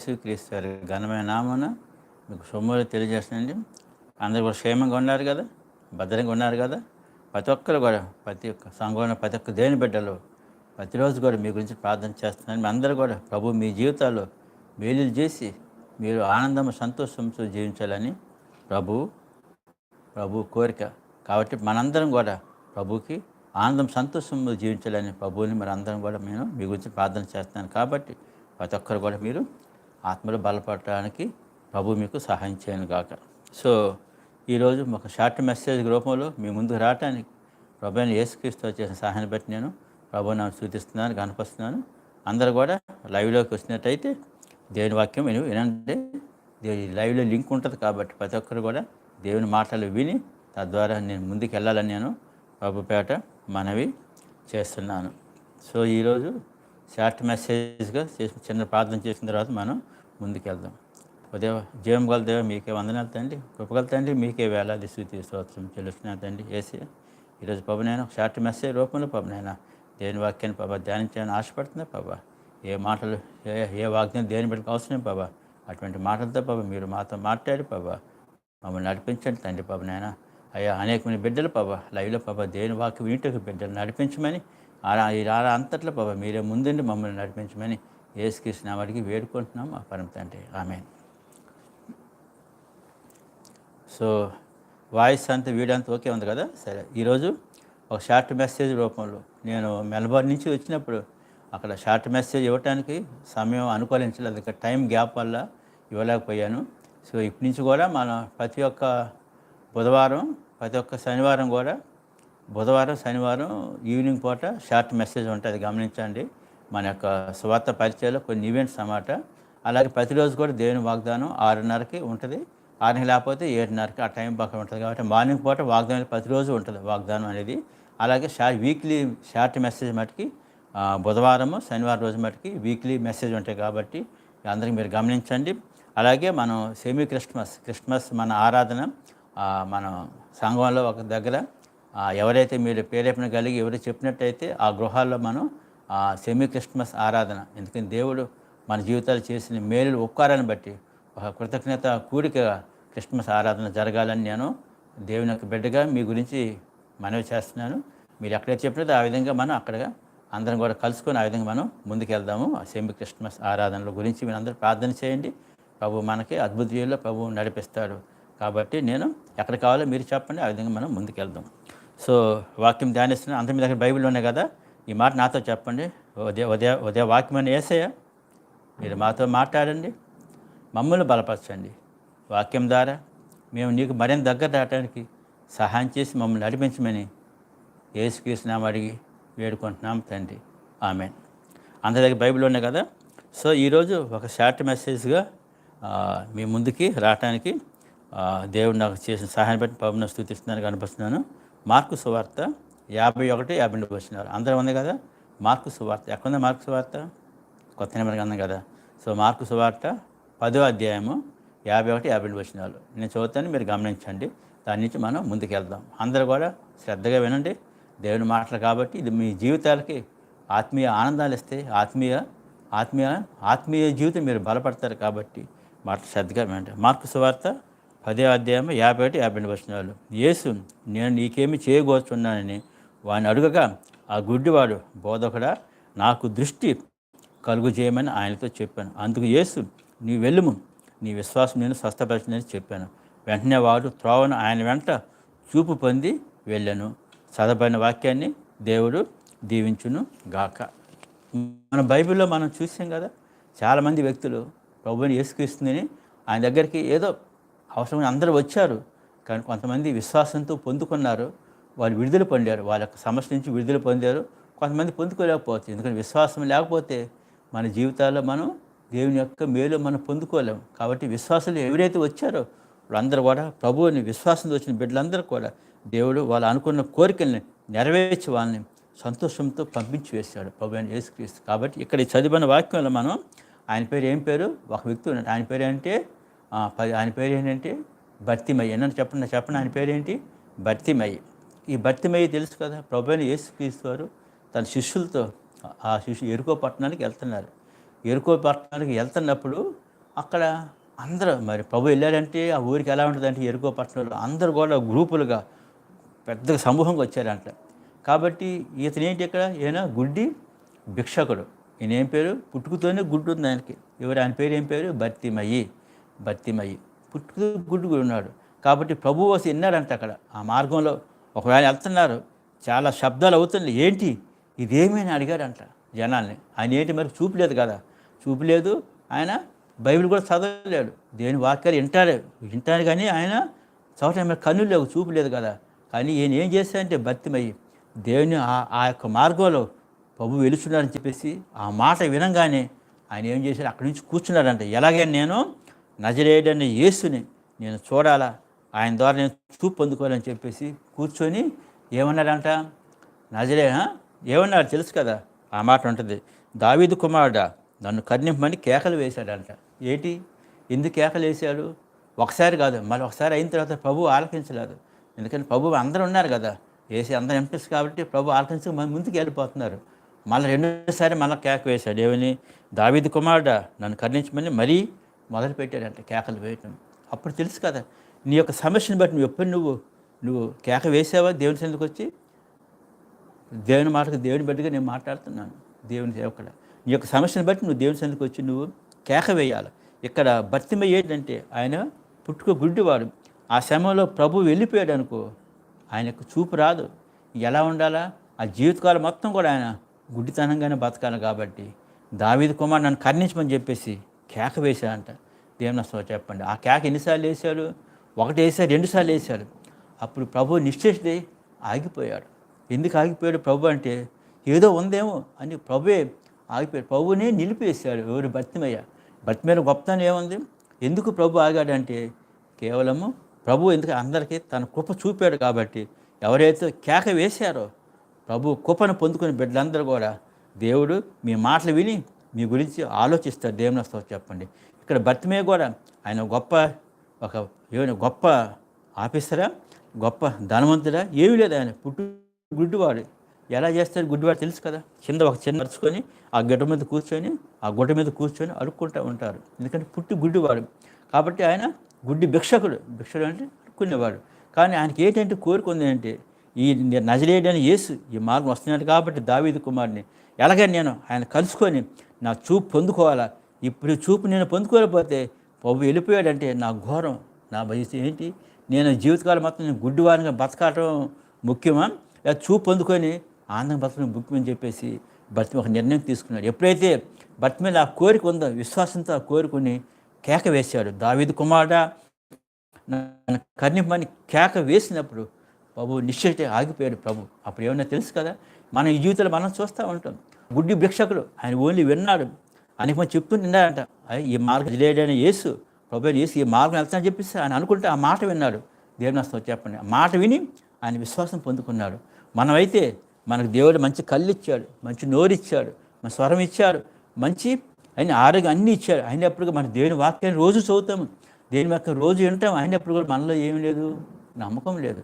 శ్రీక్రీస్తారు ఘనమైన నామన మీకు సొమ్ములు తెలియజేస్తానండి అందరూ కూడా క్షేమంగా ఉన్నారు కదా? భద్రంగా ఉన్నారు కదా? ప్రతి ఒక్కరు కూడా ప్రతి ఒక్క సంఘంలో ప్రతి ఒక్క దేని బిడ్డలు ప్రతిరోజు కూడా మీ గురించి ప్రార్థన చేస్తున్నాను మీ అందరూ కూడా ప్రభు మీ జీవితాల్లో మేలు చేసి మీరు ఆనందం సంతోషంతో జీవించాలని ప్రభు ప్రభు కోరిక. కాబట్టి మనందరం కూడా ప్రభుకి ఆనందం సంతోషంతో జీవించాలని ప్రభువుని మరి అందరం కూడా నేను మీ గురించి ప్రార్థన చేస్తున్నాను. కాబట్టి ప్రతి ఒక్కరు కూడా మీరు ఆత్మలో బలపడటానికి ప్రభు మీకు సహాయం చేయను గాక. సో ఈరోజు ఒక షార్ట్ మెసేజ్ రూపంలో మీ ముందుకు రావటానికి ప్రభుని అయిన యేసుక్రీస్తు చేసిన సహాయాన్ని బట్టి నేను ప్రభు సూచిస్తున్నాను కనపరుస్తున్నాను అందరూ కూడా లైవ్లోకి వచ్చినట్టయితే దేవుని వాక్యం విని వినండి. దేవుని లైవ్లో లింక్ ఉంటుంది కాబట్టి ప్రతి ఒక్కరు కూడా దేవుని మాటలు విని తద్వారా నేను ముందుకు వెళ్ళాలని నేను ప్రభుపేట మనవి చేస్తున్నాను. సో ఈరోజు షార్ట్ మెసేజ్గా చేసిన చిన్న ప్రార్థన చేసిన తర్వాత మనం ముందుకెళ్దాం. ఉదయం జీవం గల దేవ మీకే వందనాలు తండ్రి. కృపగల తండ్రి మీకే వేలాది స్థుతి స్తోత్రం చెల్లిస్తున్నా తండ్రి ఏసీ ఈరోజు పబు ఒక షార్ట్ మెసేజ్ రూపంలో పబు దేని వాక్యాన్ని పాప ధ్యానించాలని ఆశపడుతున్నా పాప ఏ మాటలు ఏ ఏ వాక్యం దేని బిడ్డకు అవసరం పాప అటువంటి మాటలతో పాప మీరు మాతో మాట్లాడి పాప మమ్మల్ని నడిపించండి తండ్రి పాప నాయన. అయ్యా అనేకమైన బిడ్డలు పాప లైవ్లో పాప దేని వాక్యం ఇంటికి బిడ్డలు నడిపించమని అలా ఈ రారా అంతట్లో పాప మీరే ముందుండి మమ్మల్ని నడిపించమని ఏసుకృష్ణ వాడికి వేడుకుంటున్నాం ఆ పరమ తండ్రి. ఆమె సో వాయిస్ అంతా వీడియో అంతా ఓకే ఉంది కదా? సరే ఈరోజు ఒక షార్ట్ మెసేజ్ రూపంలో నేను మెల్బోర్న్ నుంచి వచ్చినప్పుడు అక్కడ షార్ట్ మెసేజ్ ఇవ్వడానికి సమయం అనుకూలించలేదు. టైం గ్యాప్ వల్ల ఇవ్వలేకపోయాను. సో ఇప్పటి నుంచి కూడా మన ప్రతి ఒక్క బుధవారం ప్రతి ఒక్క శనివారం కూడా బుధవారం శనివారం ఈవినింగ్ పూట షార్ట్ మెసేజ్ ఉంటుంది. గమనించండి. మన యొక్క స్వార్థ పరిచయంలో కొన్ని ఈవెంట్స్ అన్నమాట. అలాగే ప్రతిరోజు కూడా దేవుని వాగ్దానం ఆరున్నరకి ఉంటుంది. ఆరున్నర లేకపోతే ఏడున్నరకి ఆ టైం పక్కన ఉంటుంది కాబట్టి మార్నింగ్ పూట వాగ్దానం ప్రతిరోజు ఉంటుంది వాగ్దానం అనేది. అలాగే షార్ట్ వీక్లీ షార్ట్ మెసేజ్ మటుకి బుధవారము శనివారం రోజు మటుకి వీక్లీ మెసేజ్ ఉంటాయి కాబట్టి అందరికీ మీరు గమనించండి. అలాగే మనం సెమీ క్రిస్మస్ క్రిస్మస్ మన ఆరాధన మన సంఘంలో ఒక దగ్గర ఎవరైతే మీరు ప్రేరేపణ కలిగి ఎవరు చెప్పినట్టయితే ఆ గృహాల్లో మనం ఆ, సెమీ క్రిస్మస్ ఆరాధన. ఎందుకని దేవుడు మన జీవితాలు చేసిన మేలు ఉపకారాన్ని బట్టి ఒక కృతజ్ఞత కూడికగా క్రిస్మస్ ఆరాధన జరగాలని నేను దేవుని యొక్క బిడ్డగా మీ గురించి మనవి చేస్తున్నాను. మీరు ఎక్కడైతే చెప్పినట్టు ఆ విధంగా మనం అక్కడ అందరం కూడా కలుసుకొని ఆ విధంగా మనం ముందుకెళ్దాము. ఆ సెమీ క్రిస్మస్ ఆరాధనల గురించి మీరు అందరూ ప్రార్థన చేయండి. ప్రభు మనకి అద్భుత జీవిలో ప్రభు నడిపిస్తాడు. కాబట్టి నేను ఎక్కడ కావాలో మీరు చెప్పండి. ఆ విధంగా మనం ముందుకెళ్దాం. సో వాక్యం ధ్యానిస్తున్నాను అంత మీ దగ్గర బైబిల్ ఉన్నాయి కదా? ఈ మాట నాతో చెప్పండి. ఉదయ ఉదయ ఉదయ వాక్యం వేసేయ మీరు మాతో మాట్లాడండి. మమ్మల్ని బలపరచండి. వాక్యం ద్వారా మేము నీకు మరింత దగ్గర రావడానికి సహాయం చేసి మమ్మల్ని నడిపించమని ఏసుకృష్ణాం అడిగి వేడుకుంటున్నాం తండ్రి. ఆమె అందరి దగ్గర బైబిల్ ఉన్నాయి కదా? సో ఈరోజు ఒక షార్ట్ మెసేజ్గా మీ ముందుకి రావటానికి దేవుడు నాకు చేసిన సహాయం బట్టి పవన స్థుతిస్తున్నాను కనిపిస్తున్నాను మార్కు సువార్త యాభై ఒకటి యాభై రెండు వచ్చినారు అందరూ ఉంది కదా? మార్కు సువార్త. ఎక్కడుంది మార్కు సువార్త? కొత్త నెంబర్ అన్నాం కదా. సో మార్కు సువార్త పదో అధ్యాయము యాభై ఒకటి యాభై రెండు వచ్చినాలు నేను చదువుతాను మీరు గమనించండి. దాని నుంచి మనం ముందుకు వెళ్దాం అందరూ కూడా శ్రద్ధగా వినండి. దేవుని మాటలు కాబట్టి ఇది మీ జీవితాలకి ఆత్మీయ ఆనందాలు ఇస్తే ఆత్మీయ ఆత్మీయ ఆత్మీయ జీవితం మీరు బలపడతారు కాబట్టి మాట శ్రద్ధగా వినండి. మార్కు సువార్త పదే అధ్యాయం యాభై ఒకటి యాభై రెండు వచనాలు యేసు నేను నీకేమి చేయగోచున్నానని వాని అడుగగా ఆ గుడ్డివాడు బోధకుడా నాకు దృష్టి కలుగు చేయమని ఆయనతో చెప్పాను. అందుకు యేసు నీ వెళ్ళుము నీ విశ్వాసం నేను స్వస్థపరచునని చెప్పాను. వెంటనే వాడు త్రోవను ఆయన వెంట చూపు పొంది వెళ్ళాను. చదవబడిన వాక్యాన్ని దేవుడు దీవించును గాక. మన బైబిల్లో మనం చూసాం కదా చాలామంది వ్యక్తులు ప్రభుని యేసుక్రీస్తుందని ఆయన దగ్గరికి ఏదో అవసరమైన అందరూ వచ్చారు. కానీ కొంతమంది విశ్వాసంతో పొందుకున్నారు. వాళ్ళు విడుదల పొందారు. వాళ్ళ సమస్య నుంచి విడుదల పొందారు. కొంతమంది పొందుకోలేకపోవచ్చు. ఎందుకంటే విశ్వాసం లేకపోతే మన జీవితాల్లో మనం దేవుని యొక్క మేలు మనం పొందుకోలేము కాబట్టి విశ్వాసాలు ఎవరైతే వచ్చారో వాళ్ళందరూ కూడా ప్రభువుని విశ్వాసంతో వచ్చిన బిడ్డలందరూ కూడా దేవుడు వాళ్ళు అనుకున్న కోరికల్ని నెరవేర్చి వాళ్ళని సంతోషంతో పంపించి వేశాడు ప్రభు అని యేసుక్రీస్తు. కాబట్టి ఇక్కడ చదివిన వాక్యంలో మనం ఆయన పేరు ఏం పేరు? ఒక వ్యక్తి ఉన్నాడు. ఆయన పేరు ఏంటంటే పది ఆయన పేరు ఏంటంటే భర్తిమయ్య నన్ను చెప్పండి చెప్పండి. ఆయన పేరు ఏంటి? భర్తిమయ్య ఈ భర్తిమయ్య తెలుసు కదా ప్రభుని యేసుక్రీస్తు వారు తన శిష్యులతో ఆ శిష్యు ఎరుకో పట్టణానికి వెళ్తున్నారు. ఎరుకో పట్టణానికి వెళ్తున్నప్పుడు అక్కడ అందరూ మరి ప్రభు వెళ్ళారంటే ఆ ఊరికి ఎలా ఉంటుందంటే ఎరుకో పట్టణంలో అందరూ కూడా గ్రూపులుగా పెద్దగా సమూహంగా వచ్చారంట. కాబట్టి ఇతను ఏంటి ఇక్కడ? ఈయన గుడ్డి భిక్షకుడు. ఈయన ఏం పేరు? పుట్టుకతోనే గుడ్డు ఉంది ఆయనకి. ఎవరు? ఆయన పేరు ఏం పేరు? భర్తిమయ్యి భర్తిమయ్యి పుట్టుకు గుడ్డు కూడా ఉన్నాడు. కాబట్టి ప్రభు వచ్చి విన్నాడంట అక్కడ? ఆ మార్గంలో ఒకవేళ వెళ్తున్నారు చాలా శబ్దాలు అవుతుంది ఏంటి? ఇదేమని అడిగాడంట జనాల్ని. ఆయన ఏంటి మరి? చూపలేదు కదా. చూపలేదు ఆయన బైబిల్ కూడా చదవలేడు. దేని వాక్యాలు వింటాడు వింటారు కానీ ఆయన చదవటం మీద కన్నులు లేవు చూపలేదు కదా. కానీ ఈయన ఏం చేశాడంటే భక్తిమయ్యి దేవుని ఆ- ఆ యొక్క మార్గంలో ప్రభు వెలుచున్నారని చెప్పేసి ఆ మాట వినంగానే ఆయన ఏం చేశాడు? అక్కడి నుంచి కూర్చున్నాడంట. ఎలాగైనా నేను నజరేడని యేసుని నేను చూడాలా? ఆయన ద్వారా నేను చూపు పొందుకోవాలని చెప్పేసి కూర్చొని ఏమన్నాడంట? నజరేనా ఏమన్నాడు తెలుసు కదా? ఆ మాట ఉంటుంది. దావీదు కుమారుడా నన్ను కర్ణింపమని కేకలు వేశాడంట. ఏంటి? ఎందుకు కేకలు వేశాడు? ఒకసారి కాదు మళ్ళీ ఒకసారి అయిన తర్వాత ప్రభు ఆలకించలేదు. ఎందుకంటే ప్రభు అందరూ ఉన్నారు కదా. వేసి అందరూ ఎంపీస్ కాబట్టి ప్రభు ఆలకించి మన ముందుకు వెళ్ళిపోతున్నారు. మళ్ళీ రెండోసారి మళ్ళీ కేక వేశాడు. ఏమని? దావీదు కుమారుడా నన్ను కర్ణించమని మరీ మొదలు పెట్టాడంట కేకలు వేయటం. అప్పుడు తెలుసు కదా నీ యొక్క సమస్యను బట్టి నువ్వు ఎప్పుడు నువ్వు నువ్వు కేక వేసావా? దేవుని సన్నిధికి వచ్చి దేవుని మాటకు దేవుని బట్టిగా నేను మాట్లాడుతున్నాను. దేవుని సేవకుడ నీ యొక్క సమస్యను బట్టి నువ్వు దేవుని సన్నిధికి వచ్చి నువ్వు కేక వేయాలి. ఇక్కడ భర్తిమ ఏంటంటే ఆయన పుట్టుక గుడ్డివాడు. ఆ సమయంలో ప్రభు వెళ్ళిపోయాడు అనుకో ఆయనకు చూపు రాదు. ఎలా ఉండాలా? ఆ జీవితకాలం మొత్తం కూడా ఆయన గుడ్డితనంగానే బతకాలి కాబట్టి దావీద్ కుమార్ నన్ను కర్ణించమని చెప్పేసి కేక వేశాడంట. దేవుని చెప్పండి. ఆ కేక ఎన్నిసార్లు వేశాడు ఒకటి వేసాడు రెండుసార్లు వేశాడు అప్పుడు ప్రభు నిశ్చేషితే ఆగిపోయాడు. ఎందుకు ఆగిపోయాడు ప్రభు అంటే ఏదో ఉందేమో అని ప్రభువే ఆగిపోయాడు. ప్రభునే నిలిపేశాడు ఎవరు? భర్తమయ్య భర్తిమయ్య గొప్పతనం ఏముంది? ఎందుకు ప్రభు ఆగాడంటే కేవలము ప్రభు ఎందుకు అందరికీ తన కృప చూపాడు కాబట్టి ఎవరైతే కేక వేశారో ప్రభు కృపను పొందుకుని బిడ్డలందరూ కూడా దేవుడు మీ మాటలు విని మీ గురించి ఆలోచిస్తారు. దేవుని వస్తావు చెప్పండి. ఇక్కడ భర్తమే కూడా ఆయన గొప్ప ఒక ఏమైనా గొప్ప ఆఫీసరా గొప్ప ధనవంతుడా? ఏమీ లేదు ఆయన. పుట్టు గుడ్డివాడు. ఎలా చేస్తారు గుడ్డివాడు తెలుసు కదా? కింద ఒక చిన్న నడుచుకొని ఆ గడ్డ మీద కూర్చొని ఆ గుడ్డ మీద కూర్చొని అడుక్కుంటూ ఉంటారు. ఎందుకంటే పుట్టి గుడ్డివాడు. కాబట్టి ఆయన గుడ్డి భిక్షకుడు. భిక్షకుడు అంటే అడుక్కునేవాడు కానీ ఆయనకి ఏంటంటే కోరుకుంది ఉంది అంటే ఈ నజరేయడని యేసు ఈ మార్గం వస్తున్నాడు కాబట్టి దావీదు కుమార్ని ఎలాగని నేను ఆయన కలుసుకొని నా చూపు పొందుకోవాలా? ఇప్పుడు చూపు నేను పొందుకోలేకపోతే ప్రభు వెళ్ళిపోయాడంటే నా ఘోరం నా భయస్ ఏంటి? నేను జీవితకాలం మొత్తం నేను గుడ్డివారిగా బతకటం ముఖ్యమా? లేదా చూపు పొందుకొని ఆనందం బతకడం ముఖ్యమని చెప్పేసి భర్త ఒక నిర్ణయం తీసుకున్నాడు. ఎప్పుడైతే భర్త మీద ఆ కోరిక ఉందో విశ్వాసంతో ఆ కోరుకుని కేక వేశాడు. దావిద కుమారుడ నన్ను కేక వేసినప్పుడు ప్రభు నిశ్చయితే ఆగిపోయాడు ప్రభు. అప్పుడు ఏమన్నా తెలుసు కదా? మన ఈ జీవితంలో మనం చూస్తూ ఉంటాం. గుడ్డి భిక్షకుడు ఆయన ఓన్లీ విన్నాడు. అనేక మనం చెప్తూ నిన్నాడంట. అయ్య, ఈ మార్గం లేడని యేసు ప్రభు యేసు ఈ మార్గం వెళ్తానని చెప్పేసి ఆయన అనుకుంటే ఆ మాట విన్నాడు. దేవుని చెప్పండి ఆ మాట విని ఆయన విశ్వాసం పొందుకున్నాడు. మనమైతే మనకు దేవుడు మంచి కళ్ళు ఇచ్చాడు మంచి నోరు ఇచ్చాడు మన స్వరం ఇచ్చాడు మంచి ఆయన ఆరోగ్యం అన్నీ ఇచ్చాడు. అయినప్పుడు మన దేవుని వాక్యాన్ని రోజు చదువుతాము. దేవుని యొక్క రోజు వింటాం. అయినప్పుడు కూడా మనలో ఏం లేదు? నమ్మకం లేదు.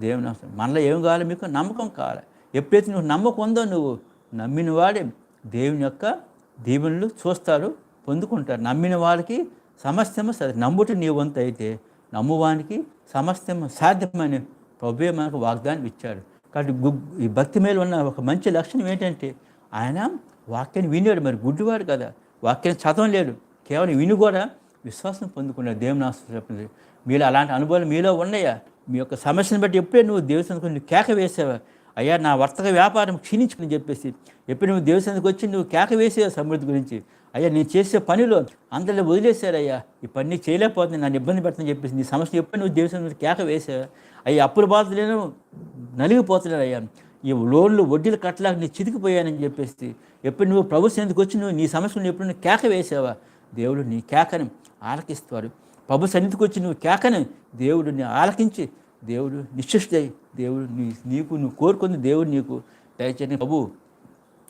దేవుని అవసరం మనలో ఏం కావాలి? మీకు నమ్మకం కావాలి. ఎప్పుడైతే నువ్వు నమ్మకం ఉందో నువ్వు నమ్మిన వాడే దేవుని యొక్క దీవెనలు చూస్తారు పొందుకుంటారు. నమ్మిన వాళ్ళకి సమస్యము నమ్ముట నీ వంతు అయితే నమ్మువానికి సమస్యము సాధ్యమని ప్రభువే మనకు వాగ్దానం ఇచ్చాడు. కాబట్టి గు- ఈ భక్తి మీద ఉన్న ఒక మంచి లక్షణం ఏంటంటే ఆయన వాక్యాన్ని వినేడు మరి గుడ్డివాడు కదా. వాక్యాన్ని చదవలేడు కేవలం విని కూడా విశ్వాసం పొందుకున్నాడు దేవుని ఆశ్రయం చెప్పింది మీలో అలాంటి అనుభవాలు మీలో ఉన్నాయా? మీ యొక్క సమస్యను బట్టి ఎప్పుడే నువ్వు దేవుని నువ్వు కేక వేసావా? అయ్యా నా వర్తక వ్యాపారం క్షీణించుకుని చెప్పేసి ఎప్పుడు నువ్వు దేవసేనకు వచ్చి నువ్వు కేక వేసేవా సమృద్ధి గురించి అయ్యా నేను చేసే పనిలో అందరిలో వదిలేశారయ్యా ఈ పని చేయలేకపోతుంది నన్ను ఇబ్బంది పెడుతుందని చెప్పేసి నీ సమస్య ఎప్పుడు నువ్వు దేవసేన కేక వేసావా అయ్యా అప్పుల బాధలేను నలిగిపోతున్నాడు అయ్యా ఈ లోన్లు వడ్డీలు కట్టలేక నీ చితికిపోయానని చెప్పేసి ఎప్పుడు నువ్వు ప్రభు సన్నిధికి వచ్చి నువ్వు నీ సమస్యను ఎప్పుడు నువ్వు కేక వేసావా? దేవుడు నీ కేకను ఆలకిస్తాడు ప్రభు సన్నిధికి వచ్చి నువ్వు కేకను దేవుడు నీ ఆలకించి దేవుడు నిశ్చిష్టై దేవుడు నీ నీకు నువ్వు కోరుకుంది దేవుడు నీకు దయచేసి ప్రభు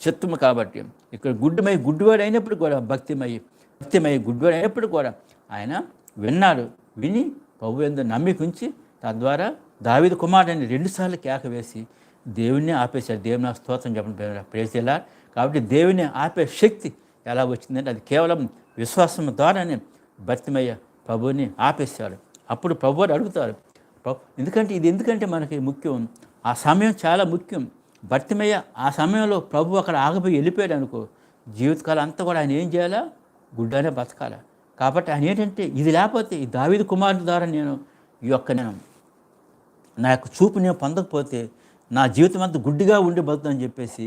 చిత్తము కాబట్టి. ఇక్కడ గుడ్డుమై గుడ్డివాడు అయినప్పుడు కూడా భక్తిమై భక్తిమై గుడ్డివాడు అయినప్పుడు కూడా ఆయన విన్నాడు విని ప్రభు ఎందు నమ్మిక ఉంచి తద్వారా దావిద కుమారుడని రెండుసార్లు కేక వేసి దేవుణ్ణి ఆపేశాడు. దేవుని స్తోత్రం చెప్పండి ప్రేసేలా కాబట్టి దేవుని ఆపే శక్తి ఎలా వచ్చిందంటే అది కేవలం విశ్వాసం ద్వారానే భక్తిమయ్య ప్రభుని ఆపేశాడు. అప్పుడు ప్రభువారు అడుగుతారు ఎందుకంటే ఇది ఎందుకంటే మనకి ముఖ్యం? ఆ సమయం చాలా ముఖ్యం. భర్తమయ్య ఆ సమయంలో ప్రభు అక్కడ ఆగిపోయి వెళ్ళిపోయాడు అనుకో జీవితకాలం అంతా కూడా ఆయన ఏం చేయాలా? గుడ్డానే బతకాలా. కాబట్టి ఆయన ఏంటంటే ఇది లేకపోతే ఈ దావిద కుమారుడి ద్వారా నేను ఈ యొక్క నేను నా యొక్క చూపు నేను పొందకపోతే నా జీవితం అంతా గుడ్డిగా ఉండి బతుకుతుందని చెప్పేసి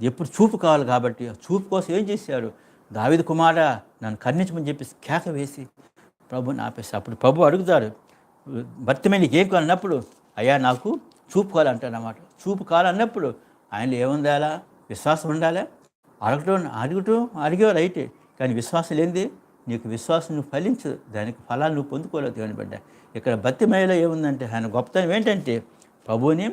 ఎప్పుడు చూపు కావాలి కాబట్టి ఆ చూపు కోసం ఏం చేశాడు? దావిద కుమార నన్ను కర్ణించమని చెప్పేసి కేక వేసి ప్రభుని ఆపేసి అప్పుడు ప్రభు అడుగుతారు భర్తమైన నీకు ఏం అయ్యా నాకు చూపు కావాలంటాడనమాట చూపు కావాలన్నప్పుడు ఆయనలో ఏముందాలా విశ్వాసం ఉండాలా? అడగటం అడుగుటం అడిగేవారు అయితే కానీ విశ్వాసం లేనిది నీకు విశ్వాసం నువ్వు ఫలించదు. దానికి ఫలాలు నువ్వు పొందుకోలేవు దేవుని బిడ్డ. ఇక్కడ భక్తిమయలో ఏముందంటే ఆయన గొప్పతనం ఏంటంటే ప్రభువుని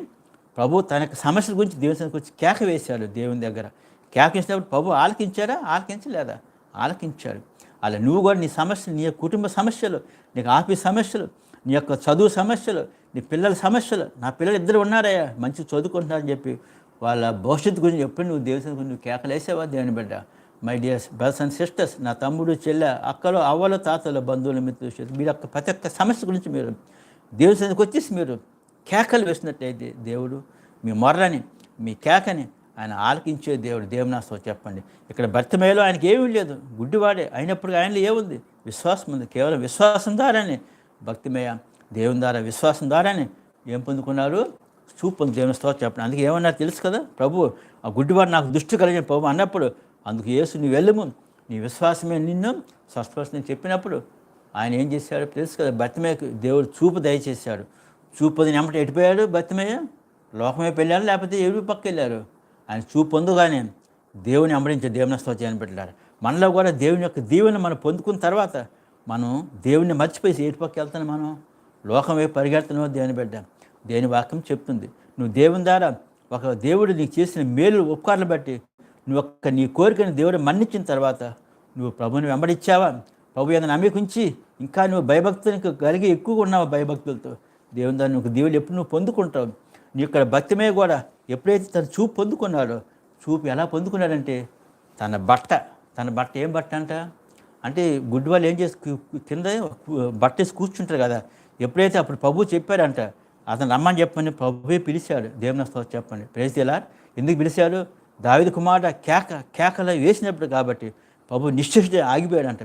ప్రభు తన సమస్యల గురించి దేవుని గురించి కేక వేశాడు దేవుని దగ్గర. కేక వేసినప్పుడు ప్రభు ఆలకించాడా? ఆలకించలేదా? ఆలకించాడు. అలా నువ్వు కూడా నీ సమస్యలు నీ కుటుంబ సమస్యలు నీకు ఆఫీస్ సమస్యలు నీ యొక్క చదువు సమస్యలు నీ పిల్లల సమస్యలు నా పిల్లలు ఇద్దరు ఉన్నారయ్యా మంచి చదువుకుంటున్నారని చెప్పి వాళ్ళ భవిష్యత్తు గురించి చెప్పి నువ్వు దేవుని గురించి నువ్వు కేకలేసేవా దేవుని బిడ్డ? My dears brothers and sisters నా తమ్ముడు చెల్లె అక్కలు అవ్వలు తాతలు బంధువులు మిత్రులు మీరు యొక్క ప్రతి ఒక్క సమస్య గురించి మీరు దేవుని వచ్చేసి మీరు కేకలు వేసినట్టయితే దేవుడు మీ మొర్రని మీ కేకని ఆయన ఆలకించే దేవుడు దేవునాస్తో చెప్పండి. ఇక్కడ భర్తమేలో ఆయనకి ఏమీ లేదు. గుడ్డివాడే. అయినప్పుడు ఆయనలో ఏముంది? విశ్వాసం ఉంది. కేవలం విశ్వాసం ద్వారానే భక్తిమయ దేవుని ద్వారా విశ్వాసం ద్వారానే ఏం పొందుకున్నారు? చూపు పొంది దేవుని స్తోత్రం చెప్పండి. అందుకే ఏమన్నా తెలుసు కదా? ప్రభు ఆ గుడ్డివాడు నాకు దృష్టి కలిగిన ప్రభు అన్నప్పుడు అందుకు యేసు నీ వెళ్ళము. నీ విశ్వాసమే నిన్ను స్వస్థపరుస్తుంది చెప్పినప్పుడు ఆయన ఏం చేశాడు తెలుసు కదా? భర్తమయ్యకు దేవుడు చూపు దయచేశాడు. చూపు నెమ్మటి ఎటుపోయాడు భర్తమయ్య లోకమే వెళ్ళారు లేకపోతే ఏడు పక్క వెళ్ళారు ఆయన చూపు పొందుగానే దేవుని అంబడించే దేవుని స్తోత్రం పెట్టారు మనలో కూడా దేవుని యొక్క దీవెన మనం పొందుకున్న తర్వాత మనం దేవుణ్ణి మర్చిపోయి ఏటు పక్క వెళ్తాను మనం? లోకం వైపు పరిగెడుతున్నావు దేవుని బిడ్డ? దేని వాక్యం చెప్తుంది. నువ్వు దేవుని ద్వారా ఒక దేవుడు నీకు చేసిన మేలు ఉపకారాలు బట్టి నువ్వు ఒక్క నీ కోరికను దేవుడు మన్నించిన తర్వాత నువ్వు ప్రభుని వెంబడిచ్చావా ప్రభు ఏదైనా నమ్మికుంచి ఇంకా నువ్వు భయభక్తులకు కలిగి ఎక్కువగా ఉన్నావు భయభక్తులతో? దేవుని దాన్ని నువ్వు దేవుడు ఎప్పుడు నువ్వు పొందుకుంటావు? నీ ఇక్కడ భక్తిమే కూడా ఎప్పుడైతే తన చూపు పొందుకున్నాడో చూపు ఎలా పొందుకున్నాడంటే తన బట్ట. తన బట్ట ఏం బట్ట అంట? అంటే గుడ్డి వాళ్ళు ఏం చేసి కింద బట్టేసి బట్ట కూర్చుంటారు కదా. ఎప్పుడైతే అప్పుడు ప్రభు చెప్పాడంట అతను రమ్మని చెప్పమని ప్రభువే పిలిచాడు. దేవుని స్తోత్రం చెప్పండి ప్రేసిలా ఎందుకు పిలిచాడు? దావిది కుమారుడు కేక కేకలు వేసినప్పుడు కాబట్టి ప్రభు నిశ్చయిత ఆగిపోయాడంట.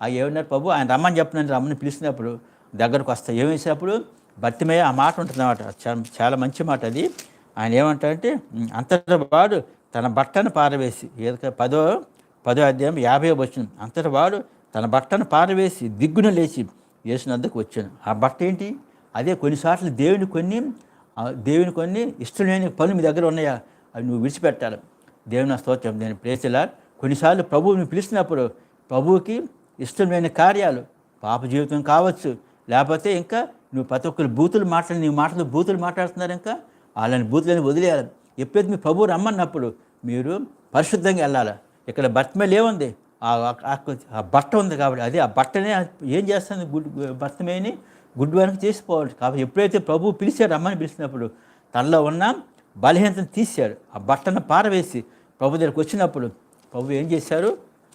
ఆ ఏమన్నారు ప్రభు? ఆయన రమ్మని చెప్పినని రమ్మని పిలిచినప్పుడు దగ్గరకు వస్తా. ఏం వేసినప్పుడు ఆ మాట ఉంటుంది అన్నమాట చాలా చాలా మంచి మాట అది. ఆయన ఏమంటారంటే "ఉమ్, అంతటా వాడు తన బట్టను పారవేసి ఏదో పదో పదో అధ్యాయం యాభై వచ్చిన అంతటి వాడు తన బట్టను పారవేసి దిగ్గున లేచి యేసునద్దకు వచ్చాను ఆ బట్ట ఏంటి? అదే కొన్నిసార్లు దేవుని కొన్ని దేవుని కొన్ని ఇష్టం లేని పనులు మీ దగ్గర ఉన్నాయా? అవి నువ్వు విడిచిపెట్టాలి. దేవుని స్తోత్రం. నేను ప్రేసలా కొన్నిసార్లు ప్రభువుని పిలిచినప్పుడు ప్రభువుకి ఇష్టమైన కార్యాలు పాప జీవితం కావచ్చు లేకపోతే ఇంకా నువ్వు ప్రతి ఒక్కరు బూతులు మాట్లాడి నీ మాటలు బూతులు మాట్లాడుతున్నారు ఇంకా వాళ్ళని బూతులని వదిలేయాలి. ఎప్పుడైతే మీ ప్రభువు రమ్మన్నప్పుడు మీరు పరిశుద్ధంగా వెళ్ళాలి? ఇక్కడ బట్టమేలు ఏముంది ఆ బట్ట ఉంది కాబట్టి అదే ఆ బట్టనే ఏం చేస్తుంది గుడ్ భర్తమేని గుడ్ వర్క్ చేసిపోవాలి. కాబట్టి ఎప్పుడైతే ప్రభు పిలిచాడు రమ్మని పిలిచినప్పుడు తనలో ఉన్న బలహీనతను తీశాడు. ఆ బట్టను పారవేసి ప్రభు దగ్గరకు వచ్చినప్పుడు ప్రభు ఏం చేశారు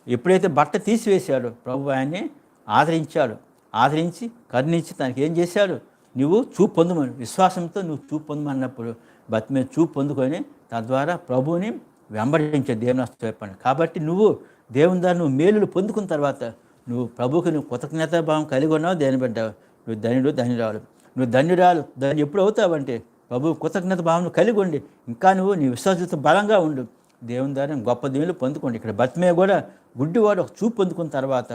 ఎప్పుడైతే బట్ట తీసివేశాడో ప్రభు ఆయన్ని ఆదరించాడు. ఆదరించి కరుణించి తనకి ఏం చేశాడు? నువ్వు చూపు పొందమని విశ్వాసంతో నువ్వు చూపు పొందమన్నప్పుడు బతి మీద చూపు పొందుకొని తద్వారా ప్రభువుని వెంబడించే దేవుని చెప్పండి. కాబట్టి నువ్వు దేవుని ద్వారా నువ్వు మేలులు పొందుకున్న తర్వాత నువ్వు ప్రభువుకి నువ్వు కృతజ్ఞతా భావం కలిగి ఉన్నావు దేని బిడ్డావు నువ్వు ధన్యుడు ధన్యురాలు. నువ్వు ధన్యురాలు దాన్ని ఎప్పుడు అవుతావంటే ప్రభు కృతజ్ఞత భావం కలిగి ఉండి ఇంకా నువ్వు నీ విశ్వాసత బలంగా ఉండు. దేవుని ద్వారా గొప్ప దేవులు పొందుకోండి. ఇక్కడ బతిమే కూడా గుడ్డివాడు ఒక చూపు పొందుకున్న తర్వాత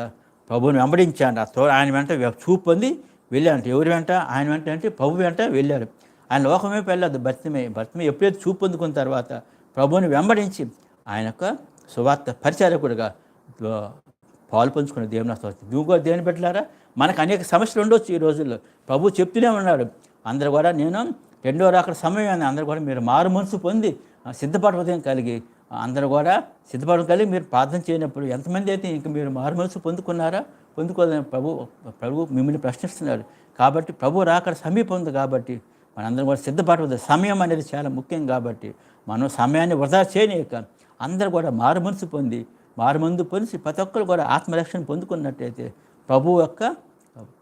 ప్రభువుని వెంబడించాడు. ఆ తో ఆయన వెంట చూపు పొంది వెళ్ళాడు ఎవరి వెంట? ఆయన వెంట అంటే ప్రభు వెంట వెళ్ళాడు. ఆయన లోకమే వెళ్ళదు. బతిమే బతిమే ఎప్పుడైతే చూపు పొందుకున్న తర్వాత ప్రభువుని వెంబడించి ఆయన యొక్క సువార్త పరిచారకుడుగా పాలు పంచుకునే దేవుని స్తోత్రం. నువ్వు కూడా దేవుని పెట్టారా మనకు అనేక సమస్యలు ఉండొచ్చు ఈ రోజుల్లో. ప్రభు చెప్తూనే ఉన్నాడు. అందరు కూడా నేను రెండో రాకడ సమయం అని అందరూ కూడా మీరు మారు మనసు పొంది ఆ, సిద్ధపాటు ఉదయం కలిగి అందరూ కూడా సిద్ధపడడం కలిగి మీరు ప్రార్థన చేయనప్పుడు ఎంతమంది అయితే ఇంక మీరు మారు మనసు పొందుకున్నారా? పొందుకోదని ప్రభు ప్రభు మిమ్మల్ని ప్రశ్నిస్తున్నాడు. కాబట్టి ప్రభు రాకడ సమీపం ఉంది కాబట్టి మనందరం కూడా సిద్ధపాటు సమయం అనేది చాలా ముఖ్యం కాబట్టి మనం సమయాన్ని వృధా చేయనీయక. అందరూ కూడా మారుమనసు పొంది మారుమందు పొంది ప్రతి ఒక్కరు కూడా ఆత్మరక్షణ పొందుకున్నట్టయితే ప్రభు యొక్క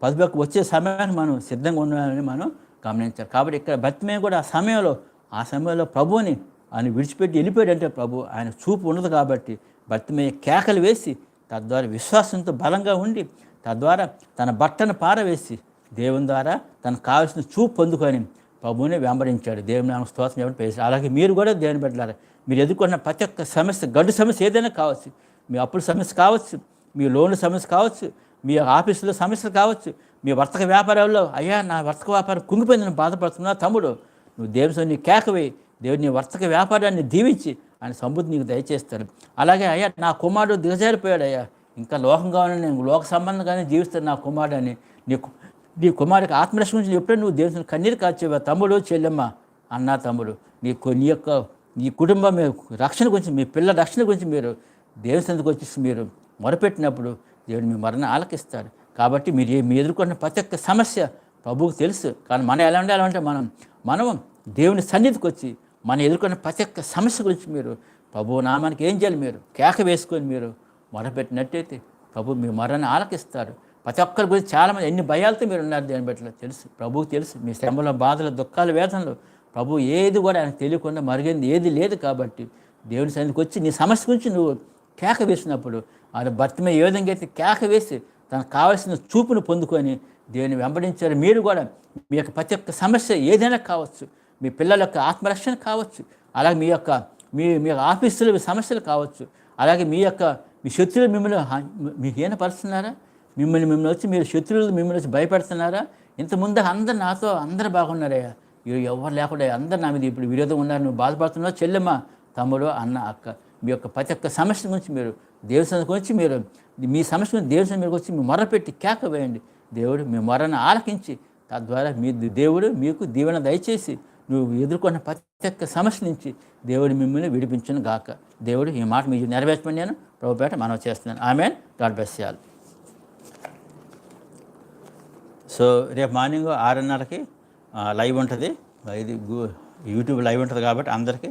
పది యొక్క వచ్చే సమయాన్ని మనం సిద్ధంగా ఉన్నామని మనం గమనించాలి. కాబట్టి ఇక్కడ బతిమే కూడా ఆ సమయంలో ఆ సమయంలో ప్రభువుని ఆయన విడిచిపెట్టి వెళ్ళిపోయాడంటే ప్రభు ఆయన చూపు ఉండదు కాబట్టి బతిమే కేకలు వేసి తద్వారా విశ్వాసంతో బలంగా ఉండి తద్వారా తన బట్టను పారవేసి దేవుని ద్వారా తనకు కావాల్సిన చూపు పొందుకొని ప్రభువుని వెంబడించాడు. దేవుని నామ స్తోత్రం చెప్పి పేరు అలాగే మీరు కూడా దేవుని పెట్టాలి మీరు ఎదుర్కొన్న ప్రతి ఒక్క సమస్య గడ్డు సమస్య ఏదైనా కావచ్చు మీ అప్పుల సమస్య కావచ్చు మీ లోన్ల సమస్య కావచ్చు మీ ఆఫీసులో సమస్యలు కావచ్చు మీ వర్తక వ్యాపారాల్లో అయ్యా నా వర్తక వ్యాపారం కుంగిపోయింది నేను బాధపడుతున్నా తమ్ముడు నువ్వు దేవుని నీ కేకవే దేవుని వర్తక వ్యాపారాన్ని దీవించి ఆయన సమృద్ధి నీకు దయచేస్తాడు అలాగే అయ్యా నా కుమారుడు దిగజారిపోయాడు అయ్యా ఇంకా లోకంగా నేను లోక సంబంధంగానే జీవిస్తాను నా కుమారుడు అని నీ కు- నీ కుమారుడికి ఆత్మరక్ష గురించి ఎప్పుడూ నువ్వు దేవుని కన్నీరు కాచేవా? తమ్ముడు చెల్లెమ్మ అన్న తమ్ముడు నీ కొన్ని నీ యొక్క నీ కుటుంబం రక్షణ గురించి మీ పిల్లల రక్షణ గురించి మీరు దేవుని సందుకు వచ్చి మీరు మొరపెట్టినప్పుడు దేవుడు మీ మరణ ఆలకిస్తాడు. కాబట్టి మీరు మీ ఎదుర్కొన్న ప్రతి ఒక్క సమస్య ప్రభువుకు తెలుసు. కానీ మనం ఎలా ఉండాలి అంటే మనం మనం దేవుని సన్నిధికి వచ్చి మనం ఎదుర్కొన్న ప్రతి ఒక్క సమస్య గురించి మీరు ప్రభు నామానికి ఏం చేయాలి మీరు కేక వేసుకొని మీరు మొరపెట్టినట్టయితే ప్రభు మీ మరణ ఆలకిస్తారు ప్రతి ఒక్కరి గురించి చాలామంది ఎన్ని భయాలతో మీరు ఉన్నారు దేని బట్టి తెలుసు. ప్రభువు తెలుసు. మీ శ్రమల బాధలు దుఃఖాలు వేదనలు ప్రభు ఏది కూడా ఆయనకు తెలియకుండా మరుగైంది. ఏది లేదు కాబట్టి దేవుని సన్నిధికి వచ్చి నీ సమస్య గురించి నువ్వు కేక వేసినప్పుడు ఆయన భర్త ఏ విధంగా అయితే కేక వేసి తనకు కావాల్సిన చూపును పొందుకొని దేవుని వెంబడించారు. మీరు కూడా మీ యొక్క ప్రతి ఒక్క సమస్య ఏదైనా కావచ్చు మీ పిల్లల యొక్క ఆత్మరక్షణ కావచ్చు అలాగే మీ యొక్క మీ మీ ఆఫీసులో మీ సమస్యలు కావచ్చు అలాగే మీ యొక్క మీ శత్రువులు మిమ్మల్ని మీ మీకు మిమ్మల్ని మిమ్మల్ని వచ్చి మీరు శత్రువులు మిమ్మల్ని వచ్చి భయపెడుతున్నారా? ఇంతకుముందు అందరు నాతో అందరు బాగున్నారయ్యా. ఇవి ఎవరు లేకుండా అందరు నా మీద ఇప్పుడు విరోధం ఉన్నారు. నువ్వు బాధపడుతున్నావు. చెల్లెమ్మ తమ్ముడు అన్న అక్క మీ యొక్క ప్రతి ఒక్క సమస్య గురించి మీరు దేవస్థానం గురించి మీరు మీ సమస్య గురించి దేవస్థానం మీకు వచ్చి మీ మొరపెట్టి కేక వేయండి. దేవుడు మీ మొరను ఆలకించి తద్వారా మీ దేవుడు మీకు దీవెన దయచేసి నువ్వు ఎదుర్కొన్న ప్రతి ఒక్క సమస్య నుంచి దేవుడు మిమ్మల్ని విడిపించను గాక. దేవుడు ఈ మాట మీరు నెరవేర్చమని నేను ప్రభుపేట మనం చేస్తున్నాను. ఆమె గాడ్ బెస్ చేయాలి సో రేపు మార్నింగ్ ఆరున్నరకి లైవ్ ఉంటుంది. ఇది యూట్యూబ్ లైవ్ ఉంటుంది కాబట్టి అందరికీ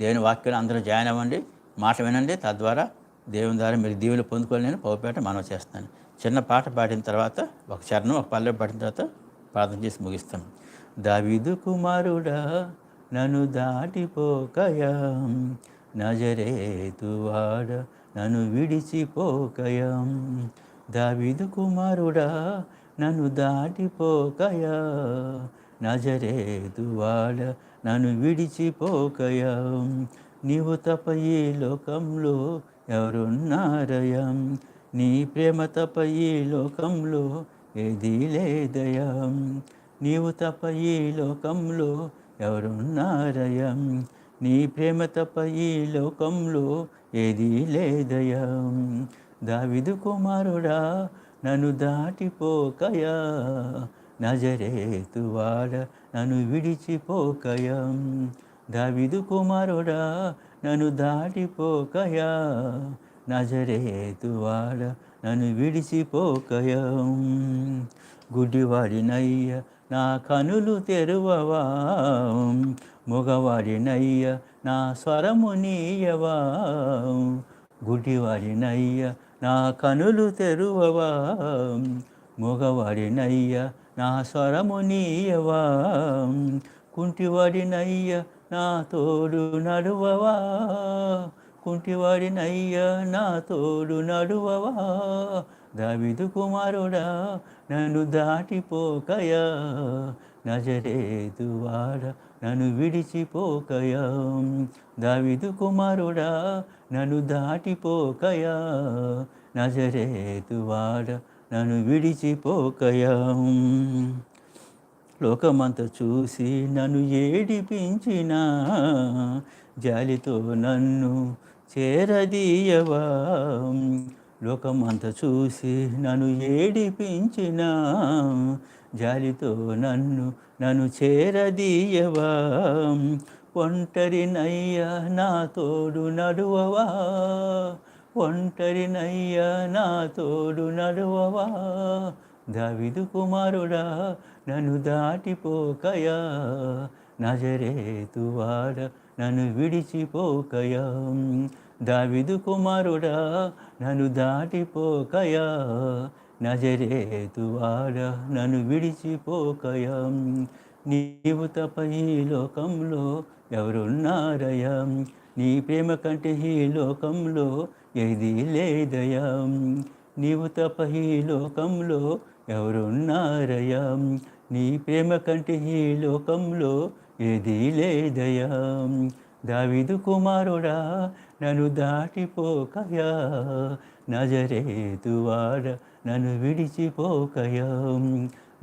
దేవుని వాక్యాలు అందరూ జాయిన్ అవ్వండి. మాట వినండి. తద్వారా దేవుని ద్వారా మీరు దీవులు పొందుకొని నేను పౌపేట మనం చేస్తాను చిన్న పాట పాడిన తర్వాత ఒక చరణం ఒక పల్లె పాడిన తర్వాత ప్రార్థన చేసి ముగిస్తాం. దావీదు కుమారుడా నన్ను దాటిపోకయా. నజరేతువాడ నన్ను విడిచిపోకయా. దావీదు కుమారుడా నన్ను దాటిపోకయా నజరేదువాడ నన్ను విడిచిపోకయా నీవు తప ఈ లోకంలో ఎవరున్నారయా నీ ప్రేమ తప ఈ లోకంలో ఏదీ లేదయా నీవు తప ఈ లోకంలో ఎవరున్నారయా నీ ప్రేమ తప ఈ లోకంలో ఏదీ లేదయా దావిదు కుమారుడా నన్ను దాటిపోకయా నజరేతువాడ నన్ను విడిచిపోకయా. దావిదు కుమారుడా నన్ను దాటిపోకయా నజరేతువాడ నన్ను విడిచిపోకయా. గుడ్డివాడినయ్య నా కనులు తెరువవా. మగవాడినయ్య నా స్వరము నీయవా. గుడ్డివాడినయ్య నా కనులు తెరువవా? మగవాడినయ్య నా స్వరము నీయవా? కుంటివాడినయ్య నా తోడు నడువవా? కుంటివాడినయ్య నా తోడు నడువవా? దావిదు కుమారుడా నన్ను దాటిపోకయా? నజరేతువాడ నన్ను విడిచిపోకయా. దావిదు కుమారుడా నన్ను దాటిపోకయా. నజరేతువాడ నన్ను విడిచిపోకయా. లోకమంత చూసి నన్ను ఏడిపించిన జాలితో నన్ను చేరదీయవా. లోకమంత చూసి నన్ను ఏడిపించిన జాలితో నన్ను నన్ను చేరదీయవా? ఒంటరినయ్యా నా తోడు నడువవా? ఒంటరినయ్యా నా తోడు నడువవా? దావిదు కుమారుడా నన్ను దాటిపోకయా? నజరేతువాడ నన్ను విడిచిపోకయా? దావిదు కుమారుడా నన్ను దాటిపోకయా? నజరేతువాడ నన్ను విడిచిపోకయా. నీవు తప ఈ లోకంలో ఎవరున్నారయ్యా? నీ ప్రేమ కంటే ఈ లోకంలో ఏది లేదయా నీవు తప ఈ లోకంలో ఎవరున్నారయ్యా? నీ ప్రేమ కంటే ఈ లోకంలో ఏది లేదయా దావిదు కుమారుడా నన్ను దాటిపోకయా నజరేతువాడ నన్ను విడిచిపోకయా.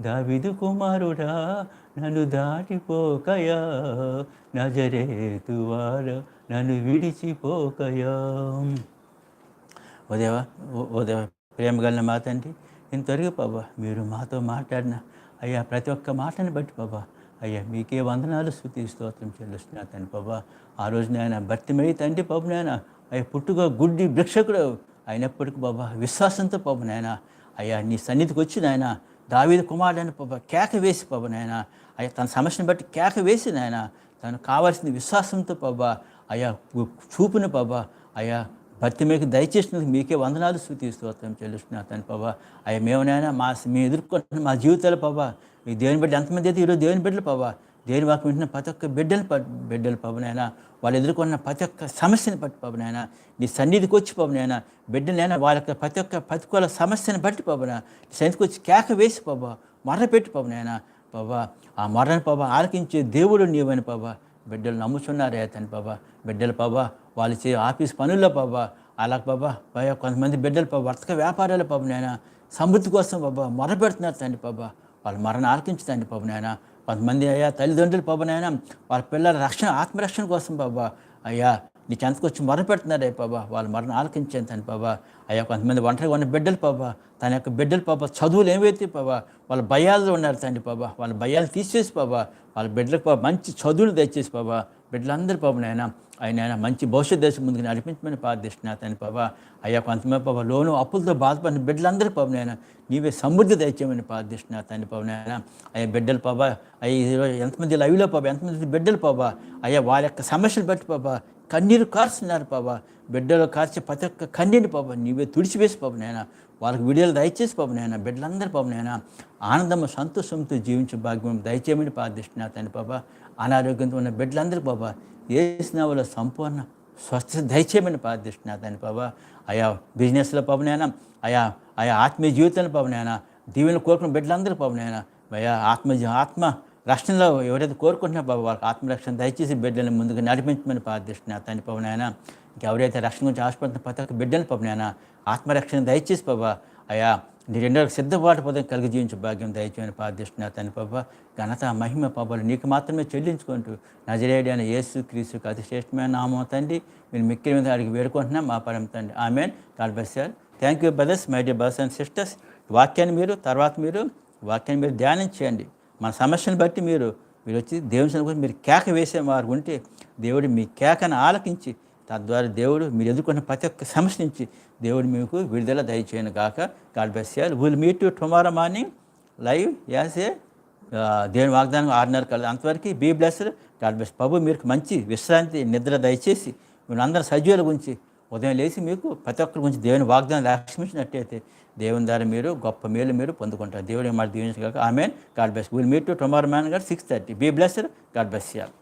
దావిదు కుమారుడా నన్ను దాటిపోకయా. నజరేతువాడ నన్ను విడిచిపోకయా. ఉదయవా ఉదయ ప్రేమ కలిగిన మా తండ్రి ఇంతవరకు బాబా మీరు మాతో మాట్లాడిన అయ్యా ప్రతి ఒక్క మాటని బట్టి బాబా అయ్యా మీకే వందనాలు స్థుతి స్తోత్రం చెల్లిస్తున్నా తండ్రి బాబా ఆ రోజు నాయన భర్తమై తండ్రి బాబు నాయన అయ్యా పుట్టుగా గుడ్డి భిక్షకుడు అయినప్పటికీ బాబా విశ్వాసంతో బాబు నాయన అయ్యా నీ సన్నిధికి వచ్చి నాయన దావీద కుమారుడని పాప కేక వేసి పాప నాయన అయ్యా తన సమస్యను బట్టి కేక వేసి నాయన తను కావాల్సిన విశ్వాసంతో పాబా అయ్యా చూపుని పాబా అయ్యా భర్త మీకు దయచేసినందుకు మీకే వందనాలు స్థుతి స్తోత్రం చెల్లిస్తున్నా తను పాబా అయ్యా మేమునైనా మా మేము ఎదుర్కొంటున్న మా జీవితాలు పాబా ఈ దేవుని బిడ్డ ఎంతమంది అయితే ఈరోజు దేవుని బిడ్డలు పాబా దేని వాకు వింటున్న ప్రతి ఒక్క బిడ్డలు బిడ్డలు పవనైనా వాళ్ళు ఎదుర్కొన్న ప్రతి ఒక్క సమస్యను బట్టి పవనైనా నీ సన్నిధికి వచ్చి పవనైనా బిడ్డలైనా వాళ్ళ యొక్క ప్రతి ఒక్క ప్రతికూల సమస్యను బట్టి పవన నీ సన్నిధికి వచ్చి కేక వేసి పాబా మర్ర పెట్టి పవనైనా బాబా ఆ మరణ పాబా ఆలకించే దేవుడు నీవని పాబా బిడ్డలు నమ్ముచున్నారే అతని పాబా బిడ్డలు పాబా వాళ్ళు చే ఆఫీస్ పనుల్లో పాబా అలా బాబా భయ కొంతమంది బిడ్డలు పాప వర్తక వ్యాపారాలు పాప నాయన సమృద్ధి కోసం బాబా మొర పెడుతున్నారు తండ్రి బాబా వాళ్ళ మరణ ఆలకించదండి పాప నాయన కొంతమంది అయ్యా తల్లిదండ్రులు పాప నాయన వాళ్ళ పిల్లల రక్షణ ఆత్మరక్షణ కోసం బాబా. అయ్యా నీ చెంతకు వచ్చి మొర పెడుతున్నారే బాబా. వాళ్ళ మరణ ఆలకించాను తను బాబా. అయ్యా కొంతమంది ఒంటరిగా ఉన్న బిడ్డలు బాబా. తన యొక్క బిడ్డలు పాప చదువులు ఏమైతే బాబా. వాళ్ళ భయాల్లో ఉన్నారు తండ్రి పాబా వాళ్ళ భయాలు తీసేసి బాబా. వాళ్ళ బిడ్డలకు పాప మంచి చదువులు తెచ్చేసి బాబా. బిడ్డలందరూ పాప నాయన ఆయన ఆయన మంచి భవిష్యత్ దేశం ముందుకు నడిపించమని ప్రార్థిస్తున్నా తన పాబా అయ్యా కొంతమంది పాప లోను అప్పులతో బాధపడిన బిడ్డలందరూ పాపం నాయన నీవే సమృద్ధి దయచేయమని ప్రార్థిస్తున్నా తండ్రి పాపం నాయన. అయ్యా బిడ్డలు పాప అయ్యా ఎంతమంది లైవ్లో పాప ఎంతమంది బిడ్డలు పాప అయ్యా వారి యొక్క సమస్యలు బట్టి పాప కన్నీరు కార్చున్నారు పాప బిడ్డలు కార్చే ప్రతి ఒక్క కన్నీరు పాప నీవే తుడిచివేసి పాప నాయన. వాళ్ళకి విడుదల దయచేసి పాప నాయన బిడ్డలందరూ పాపం నాయన. ఆనందము సంతోషంతో జీవించే భాగ్యం దయచేయమని ప్రార్థిస్తున్నా తండ్రి పాప అనారోగ్యంతో ఉన్న బిడ్డలందరూ బాబా వేసిన వాళ్ళ సంపూర్ణ స్వస్థ దయచేయమని ప్రార్థిస్తున్నా తండ్రి పాపా అయా బిజినెస్లో పవనైనా అయా ఆయా ఆత్మీయ జీవితంలో పవనైనా దీవెన కోరుకున్న బిడ్డలందరూ పవనైనా అయ్యా ఆత్మ ఆత్మ రక్షణలో ఎవరైతే కోరుకుంటున్నా బాబా వాళ్ళకి ఆత్మరక్షణ దయచేసి బిడ్డలను ముందుకు నడిపించమని ప్రార్థిస్తున్నా తండ్రి పవనైనా ఇంకెవరైతే రక్షణ గురించి ఆశపడుతున్న ప్రతి ఒక్క బిడ్డలు పవనైనా ఆత్మరక్షణ దయచేసి బాబా అయా నీ రెండవ సిద్ధపాటు పదం కలిగి జీవించే భాగ్యం దయచేయని ప్రార్థిస్తున్నా తన పాప ఘనత మహిమ పాపాలు నీకు మాత్రమే చెల్లించుకుంటూ నజరేడి అనే యేసు క్రీస్తుకు అతిశ్రేష్టమైన నామం తండ్రి. మీరు మిక్కిలి మీద అడిగి వేడుకుంటున్నాం. మా పరం తండ్రి. Amen. God bless sir thank you brothers my dear brothers and sisters. వాక్యాన్ని మీరు తర్వాత మీరు వాక్యాన్ని మీరు ధ్యానం చేయండి. మన సమస్యను బట్టి మీరు మీరు వచ్చి దేవుని సన్నిధికి మీరు కేక వేసే వారు ఉంటే దేవుడు మీ కేకను ఆలకించి తద్వారా దేవుడు మీరు ఎదుర్కొన్న ప్రతి ఒక్క సమస్య నుంచి దేవుడు మీకు విడుదల దయచేయను గాక. గాడ్ బెస్ చేయాలి will meet to tomorrow morning live as a దేవుని వాగ్దానం ఆరున్నర కల అంతవరకు బీ బ్లెస్డ్ గాడ్ బెస్ట్ ప్రభు మీకు మంచి విశ్రాంతి నిద్ర దయచేసి మిమ్మల్ని అందరూ సజీవుల గురించి ఉదయం లేచి మీకు ప్రతి ఒక్కరి గురించి దేవుని వాగ్దానం లక్ష్మించినట్టయితే దేవుని ద్వారా మీరు గొప్ప మేలు మీరు పొందుకుంటారు. దేవుడి మాట దీవించగాక ఆమె గాడ్ బెస్ట్ విల్ మీట్ టు టుమారో మ్యాన్ గారు six thirty be blessed God best చేయాలి